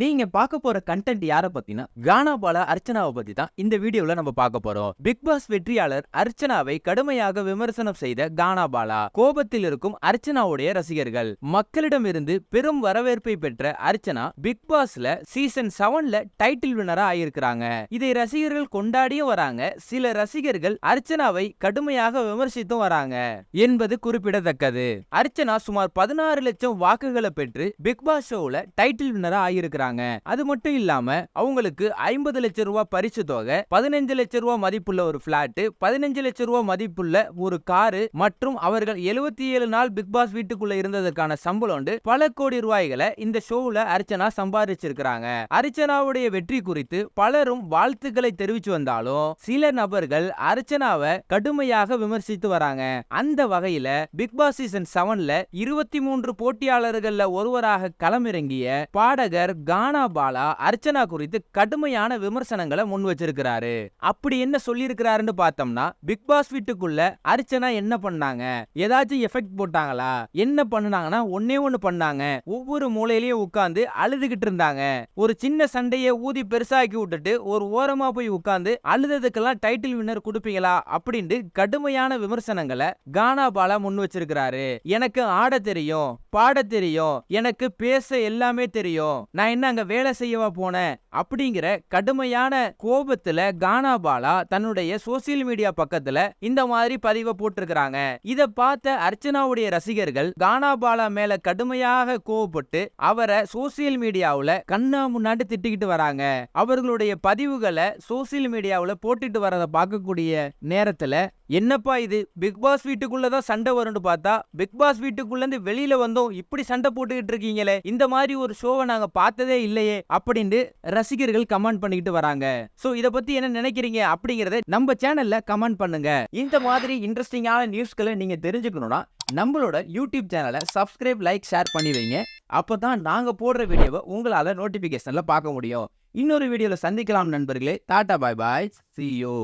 நீங்க பார்க்க போற கண்டென்ட் யார பத்தினா கானா பால அர்ச்சனாவை பத்தி தான் இந்த வீடியோல நம்ம பார்க்க போறோம். பிக் பாஸ் வெற்றியாளர் அர்ச்சனாவை கடுமையாக விமர்சனம் செய்த கானா பாலா கோபத்தில் இருக்கும் அர்ச்சனாவுடைய ரசிகர்கள். மக்களிடம் இருந்து பெரும் வரவேற்பை பெற்ற அர்ச்சனா பிக் பாஸ்ல சீசன் செவன்ல டைட்டில் வினரா ஆயிருக்கிறாங்க. இதை ரசிகர்கள் கொண்டாடியும் வராங்க. சில ரசிகர்கள் அர்ச்சனாவை கடுமையாக விமர்சித்தும் வராங்க என்பது குறிப்பிடத்தக்கது. அர்ச்சனா சுமார் பதினாறு லட்சம் வாக்குகளை பெற்று பிக் பாஸ் ஷோல டைட்டில் வினரா ஆகியிருக்கிறாங்க அது மட்டும் இல்லாம அவங்களுக்கு ஐம்பது லட்சம் ரூபாய் பரிசு தொகை பதினஞ்சு லட்சம் ரூபாய் மதிப்புள்ள ஒரு பிளாட் பதினஞ்சு லட்சம் ரூபாய் மதிப்புள்ள ஒரு காரு மற்றும் அவர்கள் எழுபத்தி ஏழு நாள் பிக் பாஸ் வீட்டுக்குள்ள இருந்ததற்கான சம்பளம் பல கோடி ரூபாய்களை இந்த ஷோல அர்ச்சனா சம்பாதிச்சிருக்கிறாங்க. அர்ச்சனாவுடைய வெற்றி குறித்து பலரும் வாழ்த்துக்களை தெரிவிச்சு வந்தாலும் சில நபர்கள் அர்ச்சனாவை கடுமையாக விமர்சித்து வராங்க. அந்த வகையில பிக் பாஸ் சீசன் செவன்ல இருபத்தி மூன்று போட்டியாளர்கள்ல ஒருவராக களமிறங்கிய பாடகர் கானா பாலா அர்ச்சனா குறித்து கடுமையான விமர்சனங்களை முன் வச்சிருக்கிறாரு. அப்படி என்ன சொல்லியிருக்கிறாருன்னு பார்த்தோம்னா பிக் பாஸ் வீட்டுக்குள்ள அர்ச்சனா என்ன பண்ணாங்க? ஏதாச்சும் எஃபெக்ட் போட்டாங்களா? என்ன பண்ணுனாங்கன்னா ஒன்னே ஒண்ணு பண்ணாங்க. ஒவ்வொரு மூலையிலயும் உட்கார்ந்து அழுதுகிட்டு இருந்தாங்க. ஒரு சின்ன சண்டையை ஊதி பெருசாக்கி விட்டுட்டு ஒரு ஓரமா போய் உட்கார்ந்து அழுததுக்கெல்லாம் டைட்டில் வின்னர் கொடுப்பீங்களா? அப்படின்ட்டு கடுமையான விமர்சனங்களை கானா பாலா முன் வச்சிருக்கிறாரு. எனக்கு ஆட தெரியும் பாட தெரியும் எனக்கு பேச எல்லாமே தெரியும். நான் என்ன அங்க வேலை செய்யவா போனேன் அப்படிங்கிற கடுமையான கோபத்துல கானா பாலா தன்னுடைய சோசியல் மீடியா பக்கத்துல இந்த மாதிரி பதிவை போட்டிருக்கிறாங்க. இத பார்த்த அர்ச்சனாவுடைய ரசிகர்கள் கானா பாலா மேல கடுமையாக கோவப்பட்டு அவரை சோசியல் மீடியாவுல கண்ணா முன்னாடி திட்டிக்கிட்டு வராங்க. அவர்களுடைய பதிவுகளை சோசியல் மீடியாவுல போட்டுட்டு வர்றதை பார்க்கக்கூடிய நேரத்துல என்னப்பா இது? பிக் பாஸ் வீட்டுக்குள்ளதான் சண்டை வரும்னு பார்த்தா பிக் பாஸ் வீட்டுக்குள்ள இருந்து வெளியில வந்தோம் இப்படி சண்டை போட்டுக்கிட்டு இருக்கீங்களே? இந்த மாதிரி ஒரு ஷோவை நாங்க பார்த்ததே இல்லையே அப்படின்னு ரசிகர்கள் கமெண்ட் பண்ணிக்கிட்டு வராங்க. சோ இத பத்தி என்ன நினைக்கிறீங்க அப்படிங்கறத நம்ம சேனல்ல கமெண்ட் பண்ணுங்க. இந்த மாதிரி இன்ட்ரெஸ்டிங்கான நியூஸ்களை நீங்க தெரிஞ்சுக்கணும்னா நம்மளோட யூடியூப் சேனலை சப்ஸ்கிரைப் லைக் ஷேர் பண்ணி வைங்க. அப்பதான் நாங்க போடுற வீடியோவை உங்களால நோட்டிபிகேஷன்ல பார்க்க முடியும். இன்னொரு வீடியோல சந்திக்கலாம் நண்பர்களே. Tata bye bye see you